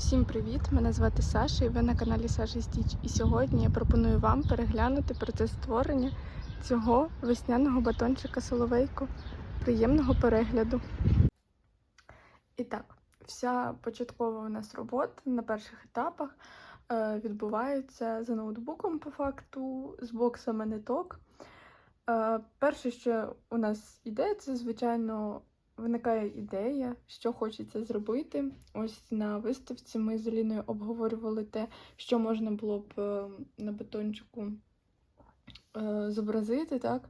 Всім привіт! Мене звати Саша і ви на каналі Саша Стіч. І сьогодні я пропоную вам переглянути процес створення цього весняного батончика Соловейко. Приємного перегляду. І так, вся початкова у нас робота на перших етапах е, відбувається за ноутбуком по факту, з боксами ниток. Е, перше, що у нас іде, це, звичайно, виникає ідея, що хочеться зробити. Ось на виставці ми з Аліною обговорювали те, що можна було б е, на батончику е, зобразити, так?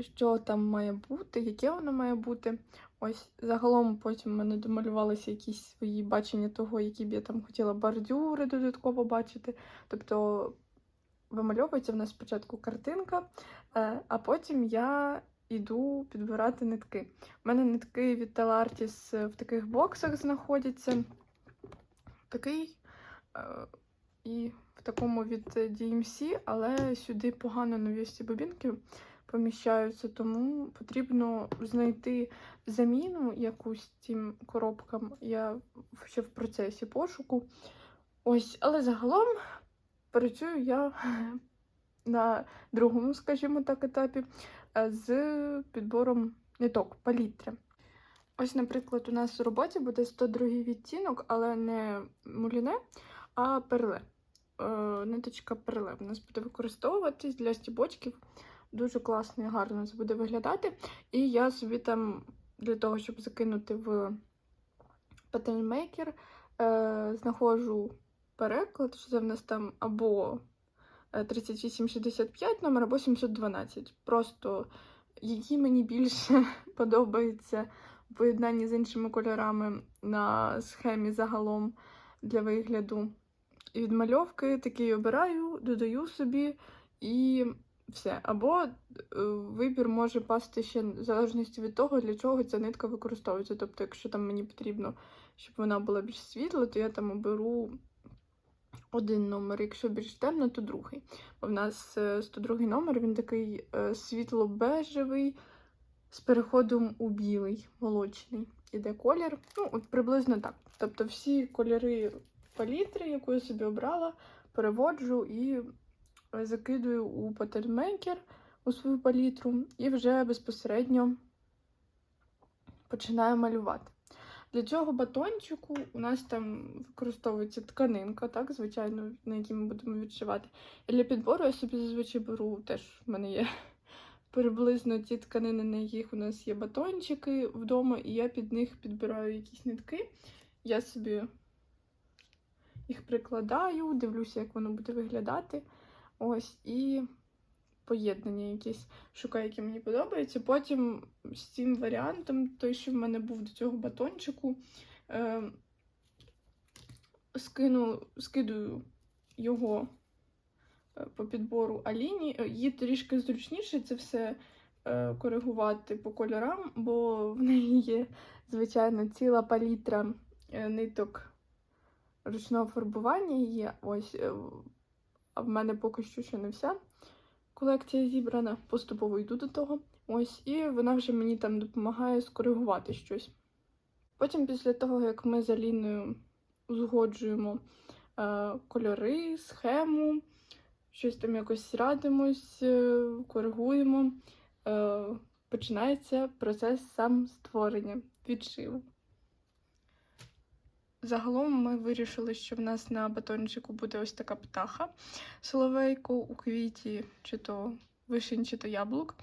що там має бути, яке воно має бути. Ось загалом потім в мене домалювалися якісь свої бачення того, які б я там хотіла бордюри додатково бачити. Тобто вимальовується в нас спочатку картинка, е, а потім я йду підбирати нитки. У мене нитки від Telartis в таких боксах знаходяться. Такий е, і в такому від DMC, але сюди погано нові бобінки поміщаються, тому потрібно знайти заміну якусь цим коробкам. Я ще в процесі пошуку. Ось, але загалом працюю я на другому, скажімо так, етапі е, з підбором ниток, палітри. Ось, наприклад, у нас у роботі буде 102 відтінок, але не муліне, а перле. Е, ниточка перле у нас буде використовуватись для стібочків. Дуже класно і гарно це буде виглядати. І я собі там для того, щоб закинути в паттернмейкер, е, знаходжу переклад, що це в нас там або 3865 номер або 712. Просто які мені більше подобається в поєднанні з іншими кольорами на схемі загалом для вигляду. І відмальовки такий обираю, додаю собі і все. Або е, вибір може пасти ще в залежності від того, для чого ця нитка використовується. Тобто, якщо там мені потрібно, щоб вона була більш світла, то я там оберу один номер, якщо більш темно, то другий. Бо в нас е, 102 номер, він такий е, світло-бежевий з переходом у білий, молочний. Іде колір. Ну, от приблизно так. Тобто всі кольори палітри, яку я собі обрала, переводжу і е, закидую у паттернмейкер у свою палітру, і вже безпосередньо починаю малювати. Для цього батончику у нас там використовується тканинка, так, звичайно, на якій ми будемо відшивати. І для підбору я собі зазвичай беру, теж в мене є приблизно ті тканини, на яких у нас є батончики вдома, і я під них підбираю якісь нитки. Я собі їх прикладаю, дивлюся, як воно буде виглядати. Ось, і поєднання якісь шукаю, які мені подобаються. Потім з цим варіантом, той, що в мене був до цього батончику, е, скину, скидую його е, по підбору Аліні. Е, Їй трішки зручніше це все е, коригувати по кольорам, бо в неї є, звичайно, ціла палітра е, ниток ручного фарбування є. Ось, а в мене поки що ще не вся колекція зібрана, поступово йду до того. Ось, і вона вже мені там допомагає скоригувати щось. Потім, після того, як ми з Аліною узгоджуємо е, кольори, схему, щось там якось радимось, е, коригуємо, е, починається процес сам створення, відшиву. Загалом ми вирішили, що в нас на батончику буде ось така птаха соловейко у квіті, чи то вишень, чи то яблук,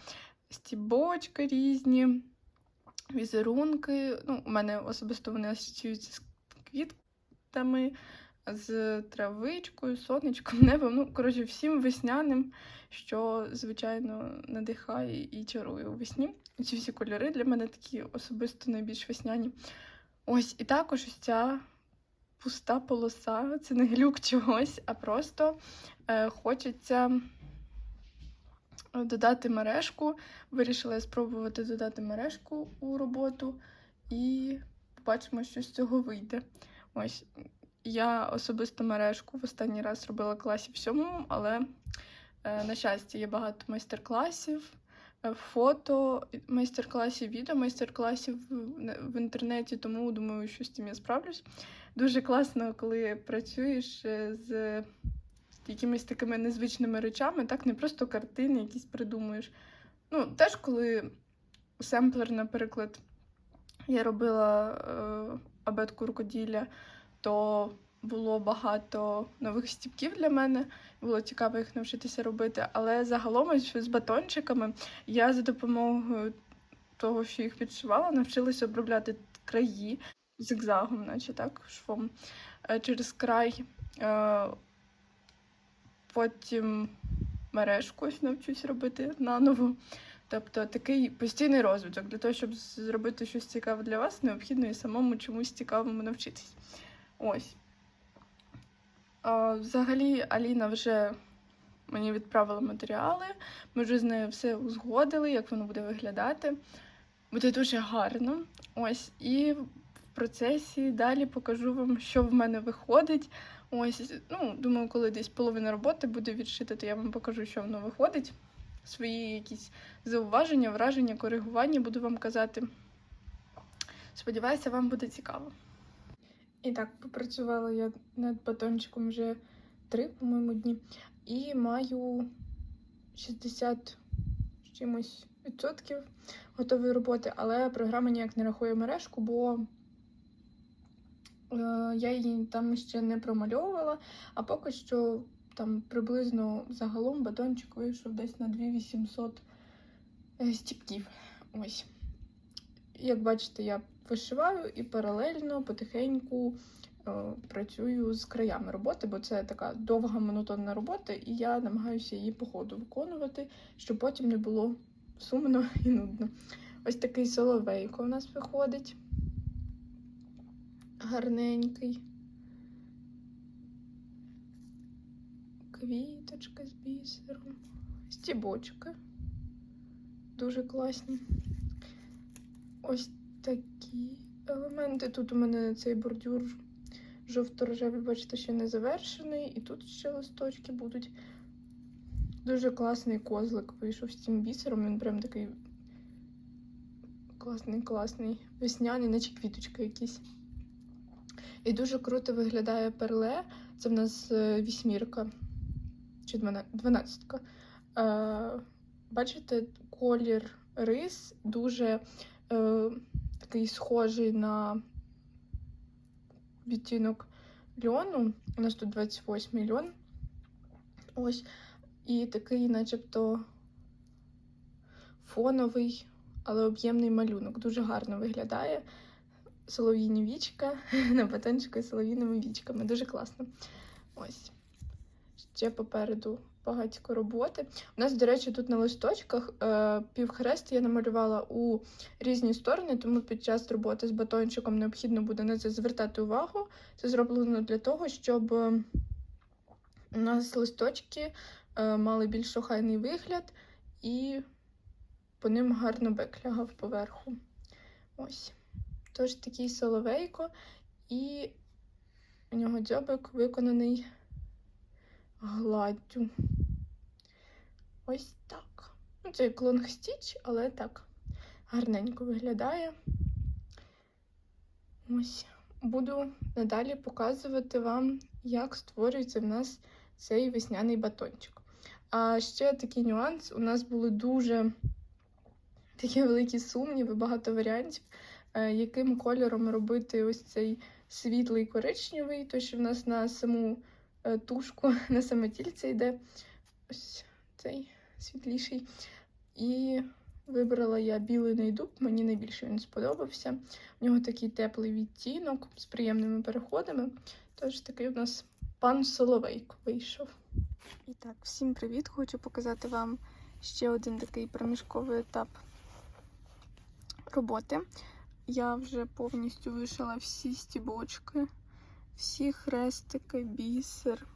стібочки різні, візерунки. Ну, У мене особисто вони асоціюються з квітками, з травичкою, сонечком, небом. Ну, коротше, всім весняним, що, звичайно, надихає і чарує у весні. Ці всі кольори для мене такі особисто найбільш весняні. Ось, і також ось ця пуста полоса, це не глюк чогось, а просто е, хочеться додати мережку. Вирішила я спробувати додати мережку у роботу, і побачимо, що з цього вийде. Ось, я особисто мережку в останній раз робила класі в сьомому, але, е, на щастя, є багато майстер-класів е, фото майстер-класів, відео майстер-класів в, інтернеті, тому думаю, що з цим я справлюсь. Дуже класно, коли працюєш е, з якимись такими незвичними речами, так не просто картини якісь придумуєш. Ну, теж коли семплер, наприклад, я робила е, абетку рукоділля, то було багато нових стіпків для мене. Було цікаво їх навчитися робити. Але загалом з батончиками я за допомогою того, що їх підшивала, навчилася обробляти краї зигзагом, наче так, швом е, через край. Е, Потім мережку ось навчусь робити наново. Тобто такий постійний розвиток. Для того, щоб зробити щось цікаве для вас, необхідно і самому чомусь цікавому навчитись. Ось. Взагалі, Аліна вже мені відправила матеріали. Ми вже з нею все узгодили, як воно буде виглядати. Буде дуже гарно. Ось. І в процесі далі покажу вам, що в мене виходить. Ось, ну, думаю, коли десь половина роботи буде відшита, то я вам покажу, що воно виходить. Свої якісь зауваження, враження, коригування буду вам казати. Сподіваюся, вам буде цікаво. І так, попрацювала я над батончиком вже три, по-моєму, дні. І маю 60 з чимось відсотків готової роботи, але програма ніяк не рахує мережку, бо е, я її там ще не промальовувала, а поки що там приблизно загалом батончик вийшов десь на 2800 е, стіпків. Ось. Як бачите, я вишиваю і паралельно потихеньку е, працюю з краями роботи, бо це така довга монотонна робота, і я намагаюся її по ходу виконувати, щоб потім не було сумно і нудно. Ось такий соловейко у нас виходить. Гарненький. Квіточка з бісером. Стібочки. Дуже класні. Ось такі елементи. Тут у мене цей бордюр жовто-рожевий, бачите, ще не завершений. І тут ще листочки будуть. Дуже класний козлик вийшов з цим бісером. Він прям такий класний, класний, весняний, наче квіточка якісь. І дуже круто виглядає перле. Це в нас е, вісьмірка чи дванадцятка. Е, бачите, колір рис дуже е, такий схожий на відтінок льону. У нас тут 28 льон. Ось. І такий, начебто, фоновий, але об'ємний малюнок. Дуже гарно виглядає. Солов'їні вічка на батончику з солов'їними вічками. Дуже класно. Ось. Ще попереду багатько роботи. У нас, до речі, тут на листочках е, півхрест я намалювала у різні сторони, тому під час роботи з батончиком необхідно буде на це звертати увагу. Це зроблено для того, щоб е, у нас листочки е, мали більш охайний вигляд і по ним гарно бек лягав поверху. Ось. Тож такий соловейко, і у нього дзьобик виконаний гладдю. Ось так. Ну, це як лонг стіч, але так гарненько виглядає. Ось. Буду надалі показувати вам, як створюється в нас цей весняний батончик. А ще такий нюанс: у нас були дуже такі великі сумніви, багато варіантів, е, яким кольором робити ось цей світлий коричневий, той, що в нас на саму тушку, на саме тільце йде ось цей світліший. І вибрала я білий найдуб, мені найбільше він сподобався. У нього такий теплий відтінок з приємними переходами. Тож такий у нас пан Соловейко вийшов. І так, всім привіт! Хочу показати вам ще один такий проміжковий етап роботи. Я вже повністю вишила всі стібочки, всі хрестики, бісер.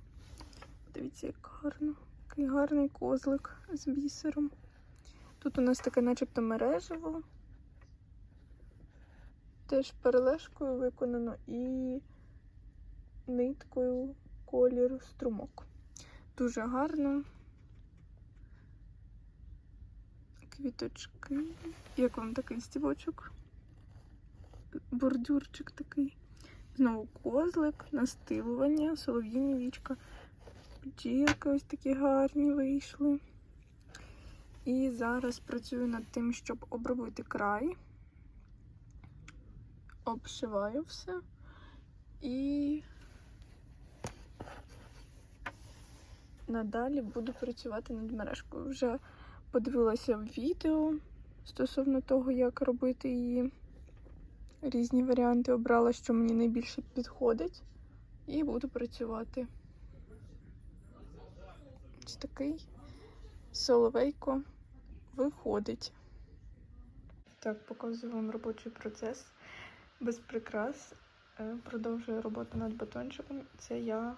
Дивіться, як гарно. Такий гарний козлик з бісером. Тут у нас таке начебто мережево. Теж перележкою виконано і ниткою колір струмок. Дуже гарно. Квіточки. Як вам такий стівочок? Бордюрчик такий. Знову козлик, настилування, солов'їні вічка. Бджілки ось такі гарні вийшли. І зараз працюю над тим, щоб обробити край. Обшиваю все. І надалі буду працювати над мережкою. Вже подивилася відео стосовно того, як робити її. Різні варіанти обрала, що мені найбільше підходить, і буду працювати. Ось такий соловейко виходить. Так, показую вам робочий процес без прикрас. Е, Продовжую роботу над батончиком. Це я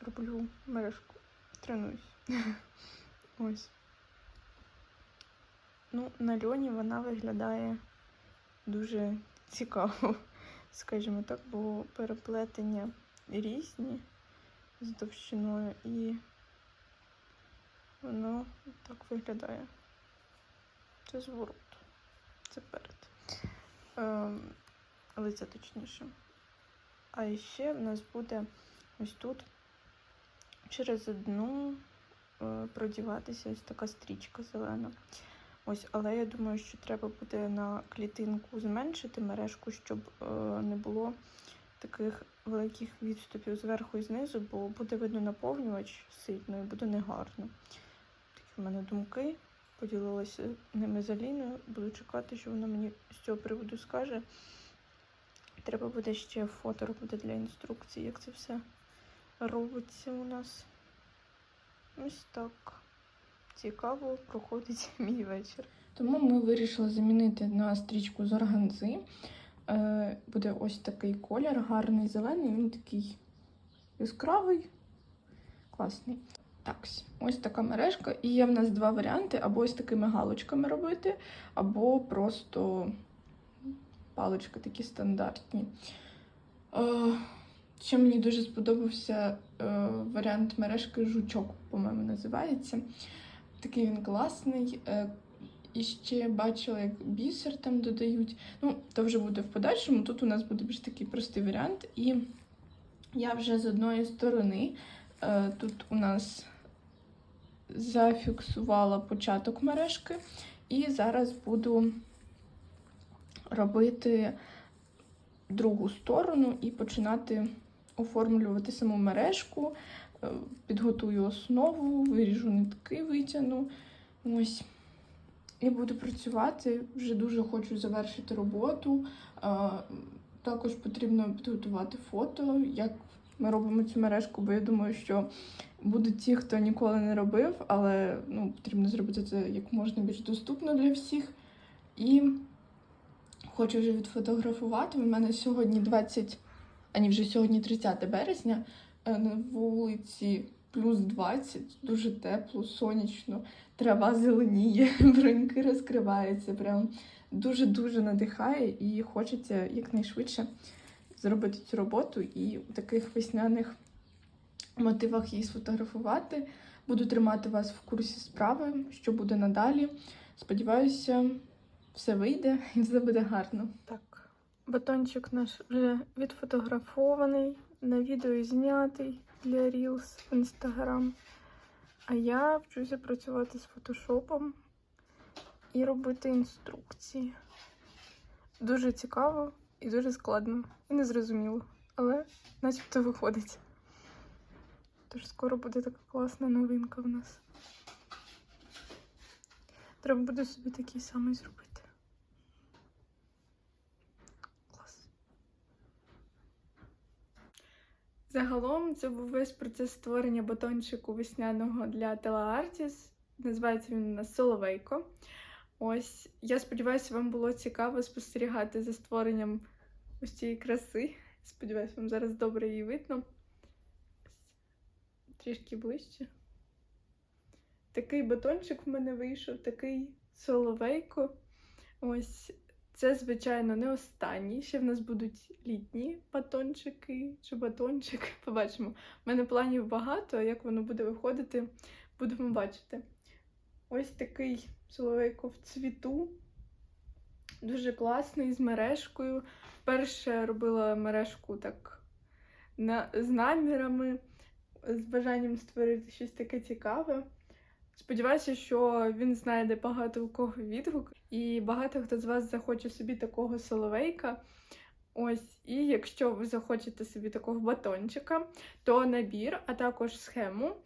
роблю мережку. Тренуюсь. Ось. Ну, на льоні вона виглядає дуже цікаво, скажімо так, бо переплетення різні з товщиною і воно так виглядає. Це зворот. Це перед. Ем, лице точніше. А ще в нас буде ось тут через одну е, продіватися ось така стрічка зелена. Ось, але я думаю, що треба буде на клітинку зменшити мережку, щоб е, не було таких великих відступів зверху і знизу, бо буде видно наповнювач сильно і буде негарно. Такі в мене думки. Поділилася ними з Аліною. Буду чекати, що вона мені з цього приводу скаже. Треба буде ще фото робити для інструкції, як це все робиться у нас. Ось так цікаво проходить мій вечір. Тому ми вирішили замінити на стрічку з органзи. Е, буде ось такий колір, гарний зелений, він такий яскравий, класний. Так, ось така мережка. І є в нас два варіанти: або ось такими галочками робити, або просто палички такі стандартні. Е, ще мені дуже сподобався е, варіант мережки жучок, по-моєму, називається. Такий він класний. Е, І ще бачила, як бісер там додають. Ну, то вже буде в подальшому. Тут у нас буде більш такий простий варіант. І я вже з одної сторони е, тут у нас зафіксувала початок мережки, і зараз буду робити другу сторону і починати оформлювати саму мережку. Е, Підготую основу, виріжу нитки, витягну. Ось. І буду працювати. Вже дуже хочу завершити роботу. Е, Також потрібно підготувати фото, як ми робимо цю мережку, бо я думаю, що будуть ті, хто ніколи не робив, але ну, потрібно зробити це як можна більш доступно для всіх. І хочу вже відфотографувати. У мене сьогодні 20, а ні, вже сьогодні 30 березня. Е, На вулиці плюс 20, дуже тепло, сонячно, трава зеленіє, бруньки розкриваються. Прям дуже-дуже надихає і хочеться якнайшвидше зробити цю роботу і у таких весняних мотивах її сфотографувати. Буду тримати вас в курсі справи, що буде надалі. Сподіваюся, все вийде і все буде гарно. Так, батончик наш вже відфотографований, на відео знятий для Reels в Instagram. А я вчуся працювати з фотошопом і робити інструкції. Дуже цікаво і дуже складно, і незрозуміло, але начебто виходить. Тож скоро буде така класна новинка в нас. Треба буде собі такий самий зробити. Загалом це був весь процес створення батончику весняного для Телеартіс. Називається він у нас Соловейко. Ось, я сподіваюся, вам було цікаво спостерігати за створенням ось цієї краси. Сподіваюся, вам зараз добре її видно. Трішки ближче. Такий батончик в мене вийшов, такий соловейко. Ось це, звичайно, не останній. Ще в нас будуть літні батончики чи батончик. Побачимо. У мене планів багато, як воно буде виходити, будемо бачити. Ось такий соловейко в цвіту. Дуже класний з мережкою. Вперше робила мережку так на, з намірами, з бажанням створити щось таке цікаве. Сподіваюся, що він знайде багато у кого відгук, і багато хто з вас захоче собі такого соловейка. Ось, і якщо ви захочете собі такого батончика, то набір, а також схему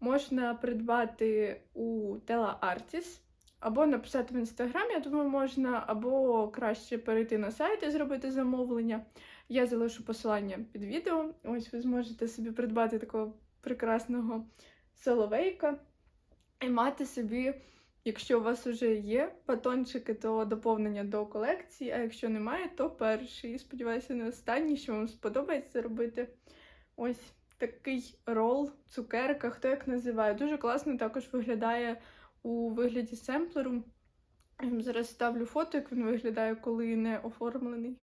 можна придбати у Tela Artis, або написати в інстаграм, я думаю, можна, або краще перейти на сайт і зробити замовлення. Я залишу посилання під відео. Ось ви зможете собі придбати такого прекрасного соловейка і мати собі, якщо у вас вже є батончики, то доповнення до колекції, а якщо немає, то перший. Сподіваюся, не останній, що вам сподобається робити. Ось такий рол, цукерка, хто як називає. Дуже класно також виглядає у вигляді семплеру. Зараз ставлю фото, як він виглядає, коли не оформлений.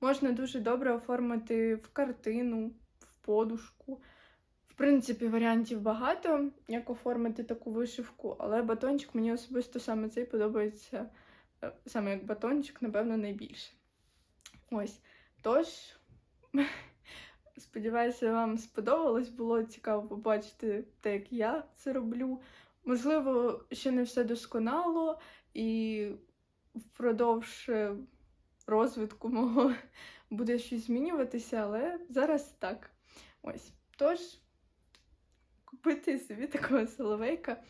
Можна дуже добре оформити в картину, в подушку. В принципі, варіантів багато, як оформити таку вишивку, але батончик мені особисто саме цей подобається, е, саме як батончик, напевно, найбільше. Ось. Тож, сподіваюся, вам сподобалось. Було цікаво побачити те, як я це роблю. Можливо, ще не все досконало, і впродовж е, розвитку мого буде щось змінюватися, але зараз так. Ось. Тож, купити собі такого соловейка.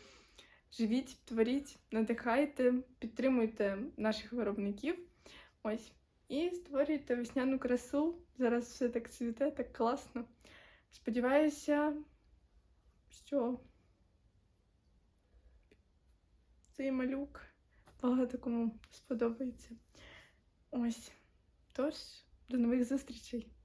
Живіть, творіть, надихайте, підтримуйте наших виробників. Ось. І створюйте весняну красу. Зараз все так цвіте, так класно. Сподіваюся, що цей малюк багато кому сподобається. Ось. Тож, до нових зустрічей!